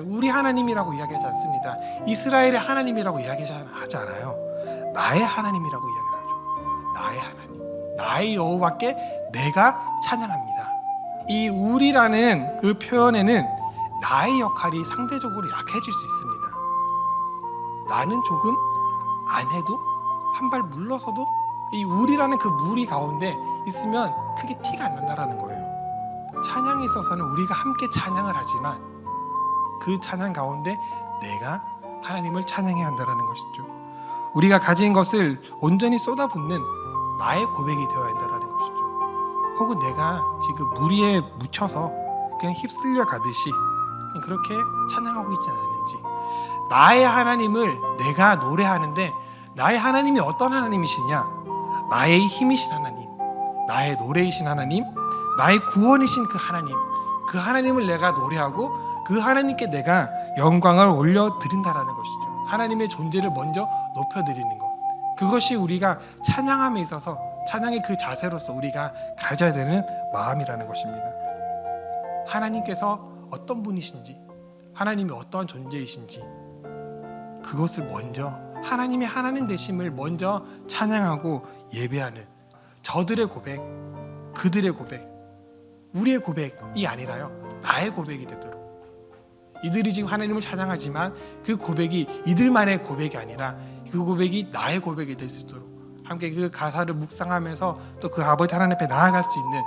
우리 하나님이라고 이야기하지 않습니다. 이스라엘의 하나님이라고 이야기하지 않아요. 나의 하나님이라고 이야기를 하죠. 나의 하나님, 나의 여호와께 내가 찬양합니다. 이 우리라는 그 표현에는 나의 역할이 상대적으로 약해질 수 있습니다. 나는 조금 안 해도 한 발 물러서도 이 우리라는 그 무리 가운데 있으면 크게 티가 안 난다라는 거예요. 찬양에 있어서는 우리가 함께 찬양을 하지만 그 찬양 가운데 내가 하나님을 찬양해야 한다라는 것이죠. 우리가 가진 것을 온전히 쏟아붓는 나의 고백이 되어야 한다라는 것이죠. 혹은 내가 지금 무리에 묻혀서 그냥 휩쓸려 가듯이 그렇게 찬양하고 있지 않았는지 나의 하나님을 내가 노래하는데 나의 하나님이 어떤 하나님이시냐? 나의 힘이신 하나님, 나의 노래이신 하나님, 나의 구원이신 그 하나님, 그 하나님을 내가 노래하고 그 하나님께 내가 영광을 올려 드린다라는 것이죠. 하나님의 존재를 먼저 높여 드리는 것. 그것이 우리가 찬양함에 있어서 찬양의 그 자세로서 우리가 가져야 되는 마음이라는 것입니다. 하나님께서 어떤 분이신지, 하나님이 어떠한 존재이신지 그것을 먼저 하나님의 하나님 되심을 먼저 찬양하고 예배하는 저들의 고백, 그들의 고백, 우리의 고백이 아니라요 나의 고백이 되도록 이들이 지금 하나님을 찬양하지만 그 고백이 이들만의 고백이 아니라 그 고백이 나의 고백이 될 수 있도록 함께 그 가사를 묵상하면서 또 그 아버지 하나님 앞에 나아갈 수 있는